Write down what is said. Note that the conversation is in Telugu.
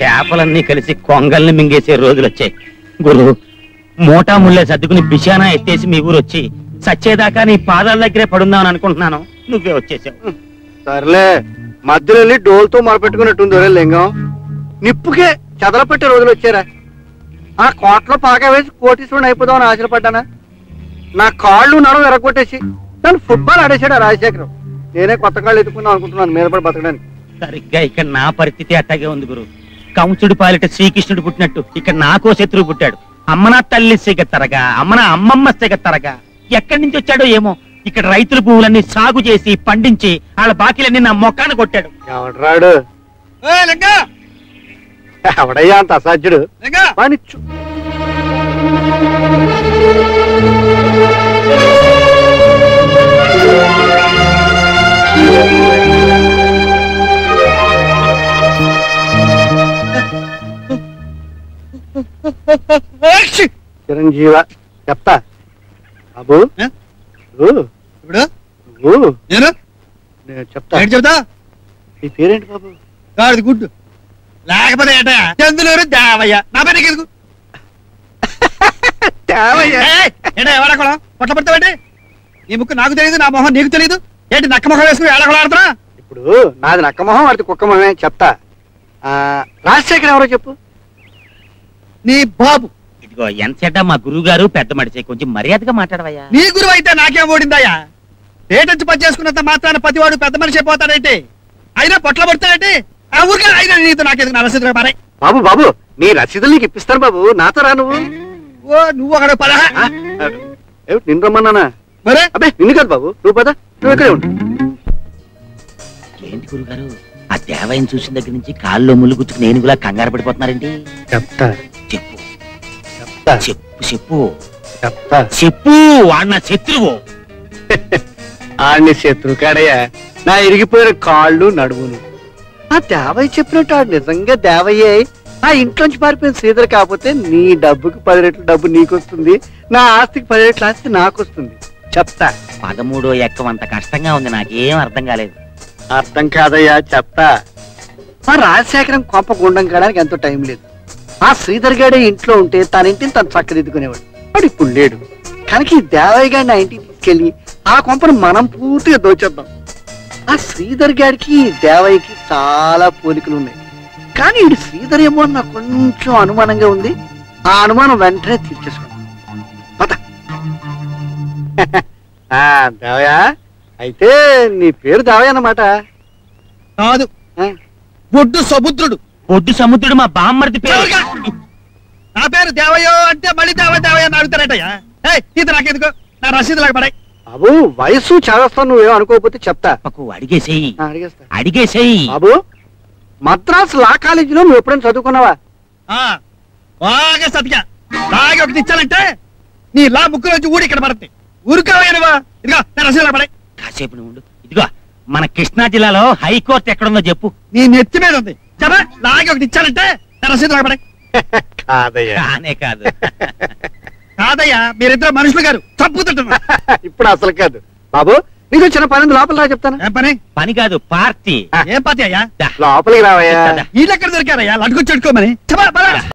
చేపలన్నీ కలిసి కొంగల్ని మింగేసే రోజులు వచ్చాయి గురు మోటా ముళ్ళే సర్దుకుని బిషానా ఎత్తేసి మీ ఊరు వచ్చి సచ్చేదాకా నీ పాదాల దగ్గరే పడుందామని అనుకుంటున్నాను. నువ్వే వచ్చేసావు. సర్లే మధ్యలో వెళ్ళి డోల్తో మొరపెట్టుకున్నట్టుంది లింగం. నిప్పుకే చెదల పెట్టే రోజులు వచ్చారా ఆ కోట్లో పాక వేసి కోటీశ్వరుని అయిపోదామని ఆశపడ్డానా? నా కాళ్ళు నడవ ఎరగొట్టేసి నన్ను ఫుట్బాల్ ఆడేశాడు ఆ రాజశేఖరం? నేనే కొత్త కాళ్ళు ఎత్తుకుందాం అనుకుంటున్నాను మీద పడి బతకడానికి. సరిగ్గా ఇక్కడ నా పరిస్థితి అట్టాగే ఉంది గురు. కంసుడి పాలిట శ్రీకృష్ణుడు పుట్టినట్టు ఇక్కడ నాకో శత్రువు పుట్టాడు. అమ్మ నా తల్లి సిగ తరగా అమ్మ నా అమ్మమ్మ సిగ తరగా. ఎక్కడి నుంచి వచ్చాడో ఏమో? ఇక్కడ రైతుల పువ్వులన్నీ సాగు చేసి పండించి వాళ్ళ బాకీలన్నీ నా మొక్కాన కొట్టాడు. ఎవడయ్యా అంత అసాధ్యుడు? చిరంజీవ చెప్తా. బాబు ఇప్పుడు? నువ్వు? నేను? నేను చెప్తా. ఏంటి చెబుతా నీ పేరేంటి బాబు? కాదు గుడ్డు. లేకపోతే ఏట? చందులూరు దేవయ్య. నా పేరు ఎందుకు? ఏంటో ఎవడకూడదు పొట్ల పడతావండి నీ ముక్కు నాకు తెలియదు నా మొహం నీకు తెలియదు ఏంటి నక్క మొహం వేసుకుని ఏడకూడ ఇప్పుడు నాది నక్క మొహం వాడిది కుక్క మొహమే చెప్తా. ఆ, రాజశేఖర్ ఎవరో చెప్పు. నీ బాబు. ఇదిగో ఎంతసేట మా గురువు గారు పెద్ద మడిచి కొంచెం మర్యాదగా మాట్లాడవయ్యా. నీ గురువు అయితే నాకేం ఓడిందయ్యా? ఏటొచ్చి పని చేసుకున్నంత మాత్రాన ప్రతివాడు పెద్ద మనిషి అయిపోతాడేంటి? అయినా పొట్ల పడతాడేంటి ఆ ఊరికే అయినా నీతో నాకేది నా రసీదు మరే బాబు బాబు నీ రసీదులు నీకు ఇప్పిస్తాను బాబు. నాతో రా నువ్వు. ఓ నువ్వు అక్కడ పదహా ఆ, ఆ, ఏమిటి నిన్ను రమ్మన్నానా? మరే? అబ్బే నిన్ను కాదు బాబు. నువ్వు పద. నువ్వు ఇక్కడే ఉండు. ఏంటి గురుగారు ఆ దేవయ్యని చూసిన దగ్గర నుంచి కాల్లో ముళ్ళు గుచ్చుకుని ఏనుగులా కంగారు పడిపోతున్నారేంటి? చెప్తా చెప్పు చెప్తా. చెప్పు చెప్పు. చెప్తా. చెప్పు వాడు నా శత్రువు. ఆడిని శత్రు కాడయ్యా. నా ఇరిగిపోయిన కాళ్ళు నడువును ఆ దేవయ్య చెప్పినట్టు ఆడు నిజంగా దేవయ్యే. ఆ ఇంట్లోంచి పారిపోయిన శ్రీధర్ కాకపోతే నీ డబ్బుకి పది రెట్లు డబ్బు నీకు వస్తుంది నా ఆస్తికి పది రెట్ల ఆస్తి నాకు వస్తుంది చెప్తా. పదమూడో ఎక్కవంత కష్టంగా ఉంది నాకేం అర్థం కాలేదు. అర్థం కాదయ్యా చెప్తా. ఆ రాజశేఖరం కొంప గుండం కాడానికి ఎంతో టైం లేదు. ఆ శ్రీధర్ గాడే ఇంట్లో ఉంటే తన ఇంటిని తను చక్కదిద్దుకునేవాడు. వాడు ఇప్పుడు లేడు. కనుక ఈ దేవయ్య గారిని ఆ ఇంటికి తీసుకెళ్ళి ఆ కొంపను మనం పూర్తిగా దోచేద్దాం. ఆ శ్రీధర్ గారికి దేవయ్యకి చాలా పోలికలు ఉన్నాయి. కానీ ఈ శ్రీధర్ ఏమో అని నాకు కొంచెం అనుమానంగా ఉంది. ఆ అనుమానం వెంటనే పద. దేవయ్య అయితే నీ పేరు దేవయ్య అన్నమాట? కాదు? బొడ్డు సముద్రుడు. ఒడ్డు సముద్రుడు మా బామ్మర్ది పేరు? నా పేరు దేవయ్యో అంటే మళ్ళీ దేవయ్య దేవయ్య అని అడుగుతారటయ్యా? ఏయ్ ఇది నాకెందుకు? నా రసీదు లాగా పడాయి. బాబు వయసు చదవస్తాను నువ్వేం అనుకోకపోతే చెప్తా. పక్కు అడిగేసేయి. ఆ, అడిగేస్తా. అడిగేసేయి. బాబు మద్రాస్ లా కాలేజీలో నువ్వు ఎప్పుడైనా చదువుకున్నావా? బాగా సతిగా. బాగా ఒకటి ఇచ్చానంటే నీ లా నుంచి ఊడి ఇక్కడ పడుతుంది ఊరుకోవా ఇదిగో నా రసీదు లాగా పడాయి. కాసేపు నువ్వు ఉండు. ఇదిగో మన కృష్ణా జిల్లాలో హైకోర్టు ఎక్కడుందో చెప్పు. నీ నెత్తి మీద ఉంది. చెప్పా లాగే ఒకటి ఇచ్చానంటే నా రసీదు పడాయి కాదయ్యా. కానే కాదు. కాదయ్యా మీరిద్దరు మనుషులు గారు తప్పుతుంటున్నా ఇప్పుడు అసలు కాదు. బాబు నీకు చిన్న పని ఉంది, లోపల రా చెప్తాను. ఏం పని? పని కాదు పార్టీ. ఏం పాతి అయ్యా. లోపలికి రావయ్యా. దా. వీళ్ళు ఎక్కడ దొరికారయ్యా లడ్డుకు చెట్టుకోమని చెప్పా